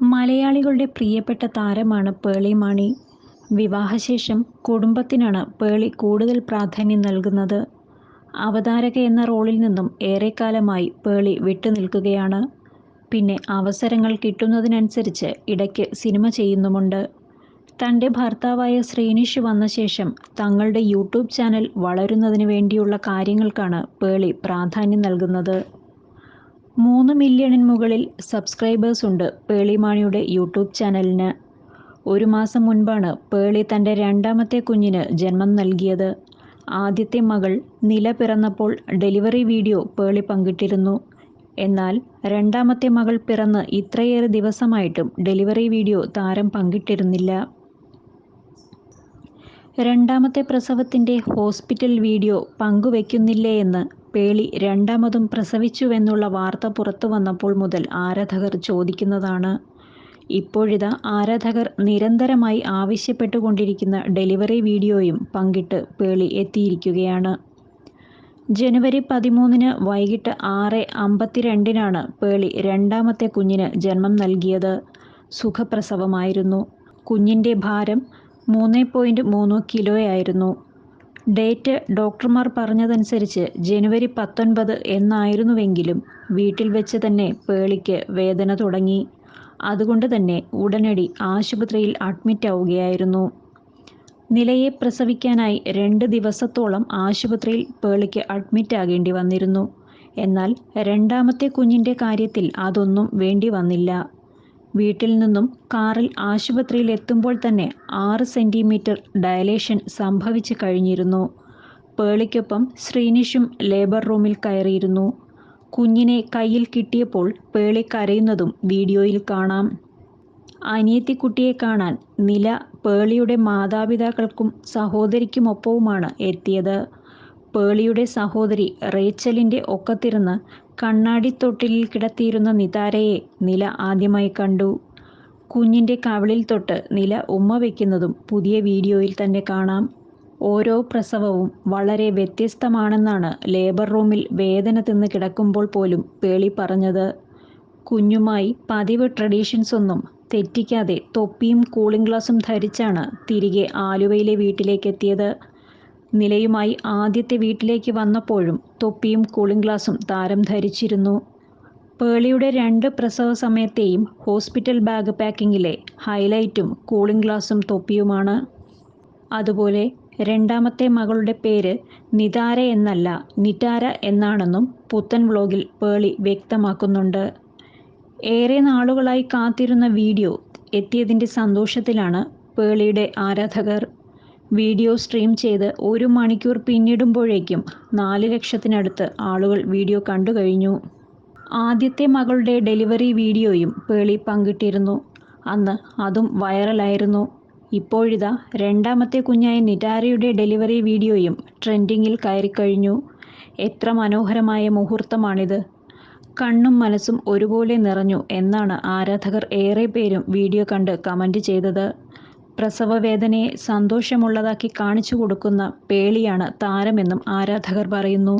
മലയാളികളുടെ പ്രിയപ്പെട്ട താരമാണ് പേളി മാണി. വിവാഹശേഷം കുടുംബത്തിനാണ് പേളി കൂടുതൽ പ്രാധാന്യം നൽകുന്നത്. അവതാരക എന്ന റോളിൽ നിന്നും ഏറെക്കാലമായി പേളി വിട്ടുനിൽക്കുകയാണ്. പിന്നെ അവസരങ്ങൾ കിട്ടുന്നതിനനുസരിച്ച് ഇടയ്ക്ക് സിനിമ ചെയ്യുന്നുമുണ്ട്. തന്റെ ഭർത്താവായ ശ്രീനിഷ് വന്ന ശേഷം തങ്ങളുടെ യൂട്യൂബ് ചാനൽ വളരുന്നതിന് വേണ്ടിയുള്ള കാര്യങ്ങൾക്കാണ് പേളി പ്രാധാന്യം നൽകുന്നത്. മൂന്ന് മില്യണിന് മുകളിൽ സബ്സ്ക്രൈബേഴ്സ് ഉണ്ട് പേളിമാണിയുടെ യൂട്യൂബ് ചാനലിന്. ഒരു മാസം മുൻപാണ് പേളി തന്റെ രണ്ടാമത്തെ കുഞ്ഞിന് ജന്മം നൽകിയത്. ആദ്യത്തെ മകൾ നില പിറന്നപ്പോൾ ഡെലിവറി വീഡിയോ പേളി പങ്കിട്ടിരുന്നു. എന്നാൽ രണ്ടാമത്തെ മകൾ പിറന്ന് ഇത്രയേറെ ദിവസമായിട്ടും ഡെലിവറി വീഡിയോ താരം പങ്കിട്ടിരുന്നില്ല. രണ്ടാമത്തെ പ്രസവത്തിന്റെ ഹോസ്പിറ്റൽ വീഡിയോ പങ്കുവെക്കുന്നില്ലേയെന്ന് പേളി രണ്ടാമതും പ്രസവിച്ചുവെന്നുള്ള വാർത്ത പുറത്തു വന്നപ്പോൾ മുതൽ ആരാധകർ ചോദിക്കുന്നതാണ്. ഇപ്പോഴിതാ ആരാധകർ നിരന്തരമായി ആവശ്യപ്പെട്ടുകൊണ്ടിരിക്കുന്ന ഡെലിവറി വീഡിയോയും പങ്കിട്ട് പേളി എത്തിയിരിക്കുകയാണ്. ജനുവരി പതിമൂന്നിന് വൈകിട്ട് ആറ് അമ്പത്തിരണ്ടിനാണ് പേളി രണ്ടാമത്തെ കുഞ്ഞിന് ജന്മം നൽകിയത്. സുഖപ്രസവമായിരുന്നു. കുഞ്ഞിന്റെ ഭാരം മൂന്ന് പോയിന്റ് മൂന്ന് കിലോയായിരുന്നു. ഡേറ്റ് ഡോക്ടർമാർ പറഞ്ഞതനുസരിച്ച് ജനുവരി പത്തൊൻപത് എന്നായിരുന്നുവെങ്കിലും വീട്ടിൽ വെച്ച് തന്നെ പേളിക്ക് വേദന തുടങ്ങി. അതുകൊണ്ട് തന്നെ ഉടനടി ആശുപത്രിയിൽ അഡ്മിറ്റ് ആവുകയായിരുന്നു നിലയെ പ്രസവിക്കാനായി രണ്ട് ദിവസത്തോളം ആശുപത്രിയിൽ പേളിക്ക് അഡ്മിറ്റ് ആകേണ്ടി വന്നിരുന്നു. എന്നാൽ രണ്ടാമത്തെ കുഞ്ഞിന്റെ കാര്യത്തിൽ അതൊന്നും വേണ്ടിവന്നില്ല. വീട്ടിൽ നിന്നും കാറിൽ ആശുപത്രിയിൽ എത്തുമ്പോൾ തന്നെ ആറ് സെന്റിമീറ്റർ ഡയലേഷൻ സംഭവിച്ചു കഴിഞ്ഞിരുന്നു. പേളിക്കൊപ്പം ശ്രീനിഷും ലേബർ റൂമിൽ കയറിയിരുന്നു. കുഞ്ഞിനെ കയ്യിൽ കിട്ടിയപ്പോൾ പേളി കരയുന്നതും വീഡിയോയിൽ കാണാം. അനിയത്തിക്കുട്ടിയെ കാണാൻ നില പേളിയുടെ മാതാപിതാക്കൾക്കും സഹോദരിക്കുമൊപ്പവുമാണ് എത്തിയത്. പേളിയുടെ സഹോദരി റേച്ചലിന്റെ ഒക്കത്തിരുന്ന് കണ്ണാടിത്തൊട്ടിലിൽ കിടത്തിയിരുന്ന നിതാരയെ നില ആദ്യമായി കണ്ടു. കുഞ്ഞിന്റെ കവിളിൽ തൊട്ട് നില ഉമ്മ വയ്ക്കുന്നതും പുതിയ വീഡിയോയിൽ തന്നെ കാണാം. ഓരോ പ്രസവവും വളരെ വ്യത്യസ്തമാണെന്നാണ് ലേബർ റൂമിൽ വേദന തിന്ന് കിടക്കുമ്പോൾ പോലും പേളി പറഞ്ഞത്. കുഞ്ഞുമായി പതിവ് ട്രഡീഷൻസൊന്നും തെറ്റിക്കാതെ തൊപ്പിയും കൂളിംഗ് ഗ്ലാസും ധരിച്ചാണ് തിരികെ ആലുവയിലെ വീട്ടിലേക്കെത്തിയത്. നിലയുമായി ആദ്യത്തെ വീട്ടിലേക്ക് വന്നപ്പോഴും തൊപ്പിയും കൂളിംഗ് ഗ്ലാസും താരം ധരിച്ചിരുന്നു. പേളിയുടെ രണ്ട് പ്രസവ സമയത്തെയും ഹോസ്പിറ്റൽ ബാഗ് പാക്കിങ്ങിലെ ഹൈലൈറ്റും കൂളിംഗ് ഗ്ലാസും തൊപ്പിയുമാണ്. അതുപോലെ രണ്ടാമത്തെ മകളുടെ പേര് നിതാര എന്നല്ല നിറ്റാര എന്നാണെന്നും പുത്തൻ വ്ലോഗിൽ പേളി വ്യക്തമാക്കുന്നുണ്ട്. ഏറെ നാളുകളായി കാത്തിരുന്ന വീഡിയോ എത്തിയതിന്റെ സന്തോഷത്തിലാണ് പേളിയുടെ ആരാധകർ. വീഡിയോ സ്ട്രീം ചെയ്ത് ഒരു മണിക്കൂർ പിന്നിടുമ്പോഴേക്കും നാല് ലക്ഷത്തിനടുത്ത് ആളുകൾ വീഡിയോ കണ്ടു കഴിഞ്ഞു ആദ്യത്തെ മകളുടെ ഡെലിവറി വീഡിയോയും പേളി പങ്കിട്ടിരുന്നു. അന്ന് അതും വൈറലായിരുന്നു. ഇപ്പോഴിതാ രണ്ടാമത്തെ കുഞ്ഞായ നിറ്റാരയുടെ ഡെലിവറി വീഡിയോയും ട്രെൻഡിങ്ങിൽ കയറിക്കഴിഞ്ഞു. എത്ര മനോഹരമായ മുഹൂർത്തമാണിത്. കണ്ണും മനസ്സും ഒരുപോലെ നിറഞ്ഞു എന്നാണ് ആരാധകർ ഏറെ പേരും വീഡിയോ കണ്ട് കമന്റ് ചെയ്തത്. പ്രസവവേദനയെ സന്തോഷമുള്ളതാക്കി കാണിച്ചു കൊടുക്കുന്ന പേളിയാണ് താരമെന്നും ആരാധകർ പറയുന്നു.